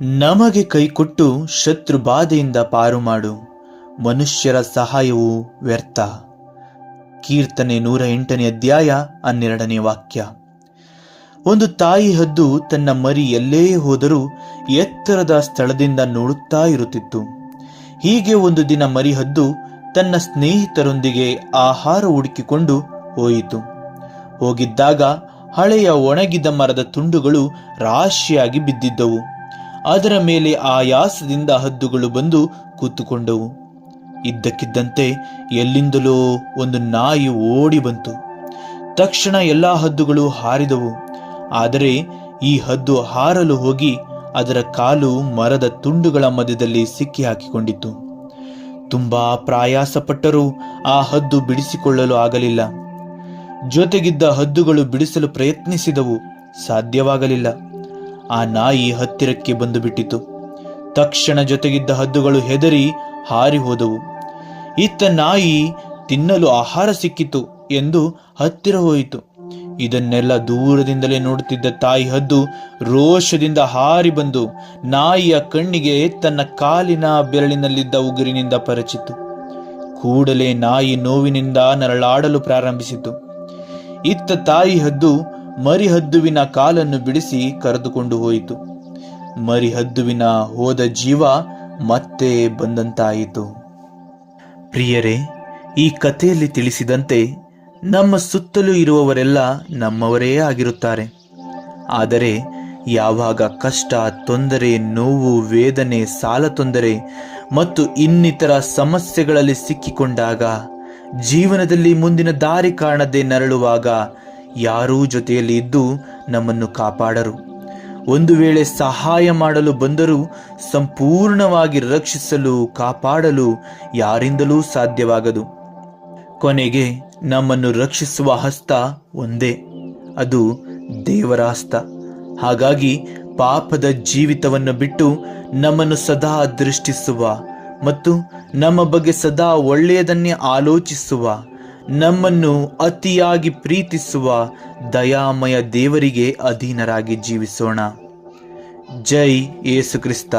ನಮಗೆ ಕೈಕೊಟ್ಟು ಶತ್ರು ಬಾಧೆಯಿಂದ ಪಾರು ಮಾಡು. ಮನುಷ್ಯರ ಸಹಾಯವು ವ್ಯರ್ಥ. ಕೀರ್ತನೆ ನೂರ ಎಂಟನೇ ಅಧ್ಯಾಯ ಹನ್ನೆರಡನೇ ವಾಕ್ಯ. ಒಂದು ತಾಯಿ ಹದ್ದು ತನ್ನ ಮರಿ ಎಲ್ಲೇ ಹೋದರೂ ಎತ್ತರದ ಸ್ಥಳದಿಂದ ನೋಡುತ್ತಾ ಇರುತ್ತಿತ್ತು. ಹೀಗೆ ಒಂದು ದಿನ ಮರಿ ಹದ್ದು ತನ್ನ ಸ್ನೇಹಿತರೊಂದಿಗೆ ಆಹಾರ ಹುಡುಕಿಕೊಂಡು ಹೋಯಿತು. ಹೋಗಿದ್ದಾಗ ಹಳೆಯ ಒಣಗಿದ ಮರದ ತುಂಡುಗಳು ರಾಶಿಯಾಗಿ ಬಿದ್ದಿದ್ದವು. ಅದರ ಮೇಲೆ ಆಯಾಸದಿಂದ ಹದ್ದುಗಳು ಬಂದು ಕೂತುಕೊಂಡವು. ಇದ್ದಕ್ಕಿದ್ದಂತೆ ಎಲ್ಲಿಂದಲೋ ಒಂದು ನಾಯಿ ಓಡಿ ಬಂತು. ತಕ್ಷಣ ಎಲ್ಲಾ ಹದ್ದುಗಳು ಹಾರಿದವು. ಆದರೆ ಈ ಹದ್ದು ಹಾರಲು ಹೋಗಿ ಅದರ ಕಾಲು ಮರದ ತುಂಡುಗಳ ಮಧ್ಯದಲ್ಲಿ ಸಿಕ್ಕಿ ಹಾಕಿಕೊಂಡಿತು ತುಂಬಾ ಪ್ರಾಯಾಸಪಟ್ಟರೂ ಆ ಹದ್ದು ಬಿಡಿಸಿಕೊಳ್ಳಲು ಆಗಲಿಲ್ಲ. ಜೊತೆಗಿದ್ದ ಹದ್ದುಗಳು ಬಿಡಿಸಲು ಪ್ರಯತ್ನಿಸಿದವು. ಸಾಧ್ಯವಾಗಲಿಲ್ಲ. ಆ ನಾಯಿ ಹತ್ತಿರಕ್ಕೆ ಬಂದು ಬಿಟ್ಟಿತು ತಕ್ಷಣ ಜೊತೆಗಿದ್ದ ಹದ್ದುಗಳು ಹೆದರಿ ಹಾರಿ ಹೋದವು. ಇತ್ತ ನಾಯಿ ತಿನ್ನಲು ಆಹಾರ ಸಿಕ್ಕಿತು ಎಂದು ಹತ್ತಿರ ಹೋಯಿತು. ಇದನ್ನೆಲ್ಲ ದೂರದಿಂದಲೇ ನೋಡುತ್ತಿದ್ದ ತಾಯಿ ಹದ್ದು ರೋಷದಿಂದ ಹಾರಿ ಬಂದು ನಾಯಿಯ ಕಣ್ಣಿಗೆ ತನ್ನ ಕಾಲಿನ ಬೆರಳಿನಲ್ಲಿದ್ದ ಉಗುರಿನಿಂದ ಪರಚಿತು. ಕೂಡಲೇ ನಾಯಿ ನೋವಿನಿಂದ ನರಳಾಡಲು ಪ್ರಾರಂಭಿಸಿತು. ಇತ್ತ ತಾಯಿ ಹದ್ದು ಮರಿಹದ್ದುವಿನ ಕಾಲನ್ನು ಬಿಡಿಸಿ ಕರೆದುಕೊಂಡು ಹೋಯಿತು. ಮರಿಹದ್ದುವಿನ ಹೋದ ಜೀವ ಮತ್ತೆ ಬಂದಂತಾಯಿತು. ಪ್ರಿಯರೇ, ಈ ಕಥೆಯಲ್ಲಿ ತಿಳಿಸಿದಂತೆ ನಮ್ಮ ಸುತ್ತಲೂ ಇರುವವರೆಲ್ಲ ನಮ್ಮವರೇ ಆಗಿರುತ್ತಾರೆ. ಆದರೆ ಯಾವಾಗ ಕಷ್ಟ, ತೊಂದರೆ, ನೋವು, ವೇದನೆ, ಸಾಲ ತೊಂದರೆ ಮತ್ತು ಇನ್ನಿತರ ಸಮಸ್ಯೆಗಳಲ್ಲಿ ಸಿಕ್ಕಿಕೊಂಡಾಗ, ಜೀವನದಲ್ಲಿ ಮುಂದಿನ ದಾರಿ ಕಾಣದೆ ನರಳುವಾಗ ಯಾರೂ ಜೊತೆಯಲ್ಲಿ ಇದ್ದು ನಮ್ಮನ್ನು ಕಾಪಾಡರು. ಒಂದು ವೇಳೆ ಸಹಾಯ ಮಾಡಲು ಬಂದರೂ ಸಂಪೂರ್ಣವಾಗಿ ರಕ್ಷಿಸಲು, ಕಾಪಾಡಲು ಯಾರಿಂದಲೂ ಸಾಧ್ಯವಾಗದು. ಕೊನೆಗೆ ನಮ್ಮನ್ನು ರಕ್ಷಿಸುವ ಹಸ್ತ ಒಂದೇ, ಅದು ದೇವರ ಹಸ್ತ. ಹಾಗಾಗಿ ಪಾಪದ ಜೀವಿತವನ್ನು ಬಿಟ್ಟು ನಮ್ಮನ್ನು ಸದಾ ದೃಷ್ಟಿಸುವ ಮತ್ತು ನಮ್ಮ ಬಗ್ಗೆ ಸದಾ ಒಳ್ಳೆಯದನ್ನೇ ಆಲೋಚಿಸುವ ನಮ್ಮನ್ನು ಅತಿಯಾಗಿ ಪ್ರೀತಿಸುವ ದಯಾಮಯ ದೇವರಿಗೆ ಅಧೀನರಾಗಿ ಜೀವಿಸೋಣ. ಜೈ ಯೇಸು ಕ್ರಿಸ್ತ.